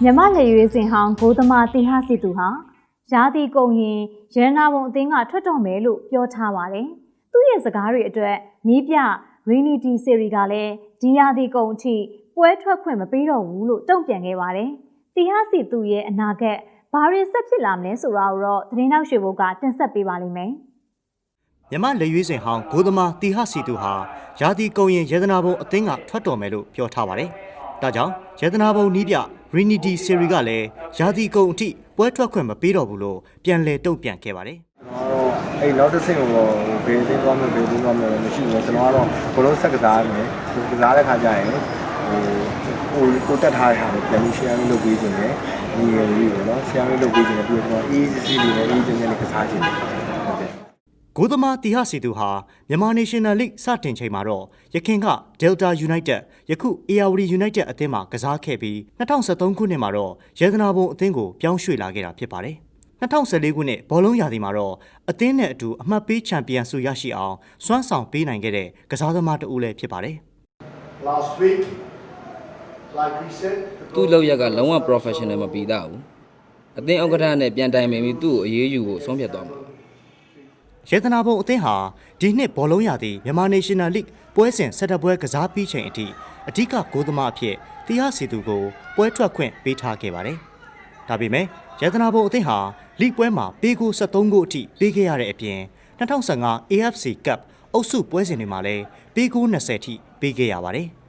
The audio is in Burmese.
မြမလေရွေးစင်ဟောင်းဂိုးသမားတီဟစီသူဟာရာသီကုန်ရင်ရန်နာဘုံအသင်းကထွက်တော်မယ်လို့ပြောထားပါတယ်။သူ့ရဲ့စကားတွေအတွက်နီးပြ Rainity Series ကလည်းဒီရာသီကုန်အထိပွဲထွက်ခွင့်မပေးတော့ဘူးလို့တုံ့ပြန်ခဲ့ပါတယ်။တီဟစီသူရဲ့အနာဂတ်ဘာတွေဆက်ဖြစ်လာမလဲဆိုတာကိုတော့သတင်းနောက်ရွှေဘုတ်ကတင်ဆက်ပေးပါလိမ့်မယ်။မြမလက်ရွေးစင်ဟောင်းဂိုးသမားတီဟစီတူဟာရာသီကုံရင်ယေဒနာဘုံအသင်းကထွက်တော်မယ်လို့ပြောထားပါတယ်။ဒါကြောင့်ယေဒနာဘုံနီးပြ Rinity Series ကလည်းရာသီကုံအထိပွဲထွက်ခွင့်မပေးတော့ဘူးလို့ပြန်လည်တုံ့ပြန်ခဲ့ပါတယ်ကျွန်တော်ကတော့အဲ့နောက်တစ်ဆင့်ကိုတော့ဘယ်သိသွားမယ်ဘယ်သိသွားမယ်တော့မရှိဘူးကျွန်တော်ကတော့ဘလုံးဆက်ကစားမယ်ကစားတဲ့ခါကျရင်ဟိုဟိုကိုတက်ထားတဲ့ဟာကိုပြန်ပြီး share လုပ်ပေးခြင်းနဲ့ညီရည်လေးကိုနော် share လုပ်ပေးခြင်းနဲ့ပြီးတော့ကျွန်တော် easy လေးနဲ့ easy နဲ့ကစားခြင်းဟုတ်တယ်။ ဂိုးသမားတီဟစီတူဟာမြန်မာ National League စတင်ချိန်မှာတော့ရခင်က Delta United ယခု ARD United အသင်းမှာကစားခဲ့ပြီး2013ခုနှစ်မှာတော့ယေဒနာဘုံအသင်းကိုပြောင်းရွှေ့လာခဲ့တာဖြစ်ပါတယ်။2014ခုနှစ်ဘောလုံးရာသီမှာတော့အသင်းနဲ့အတူအမှတ်ပေးချန်ပီယံဆုရရှိအောင်စွမ်းဆောင်ပေးနိုင်ခဲ့တဲ့ကစားသမားတဦးလည်းဖြစ်ပါတယ်။ last week, like we said, the သူ့လောက်ရက်ကလုံးဝ professional မပြီးသားဘူးအသင်းဥက္ကဋ္ဌနဲ့ပြန်တိုင်ပင်ပြီးသူ့ကိုအရေးယူဖို့ဆုံးဖြတ်သွားမှာပါ ရေသနာဘုံအသင်းဟာဒီနှစ်ဘောလုံးရာသီမြန်မာ National League ပွဲစဉ်ဆက်တပွဲကစားပြီးချိန်အထိအဓိကဂိုးသမားအဖြစ်တီဟာစီသူကိုပွဲထွက်ခွင့်ပေးထားခဲ့ပါတယ်။ဒါပေမဲ့ရေသနာဘုံအသင်းဟာလိပွဲမှာပေးကို73ဂိုးအထိပေးခဲ့ရတဲ့အပြင်2015 AFC Cup အုပ်စုပွဲစဉ်တွေမှာလည်းပေးကို20ထိပေးခဲ့ရပါတယ်။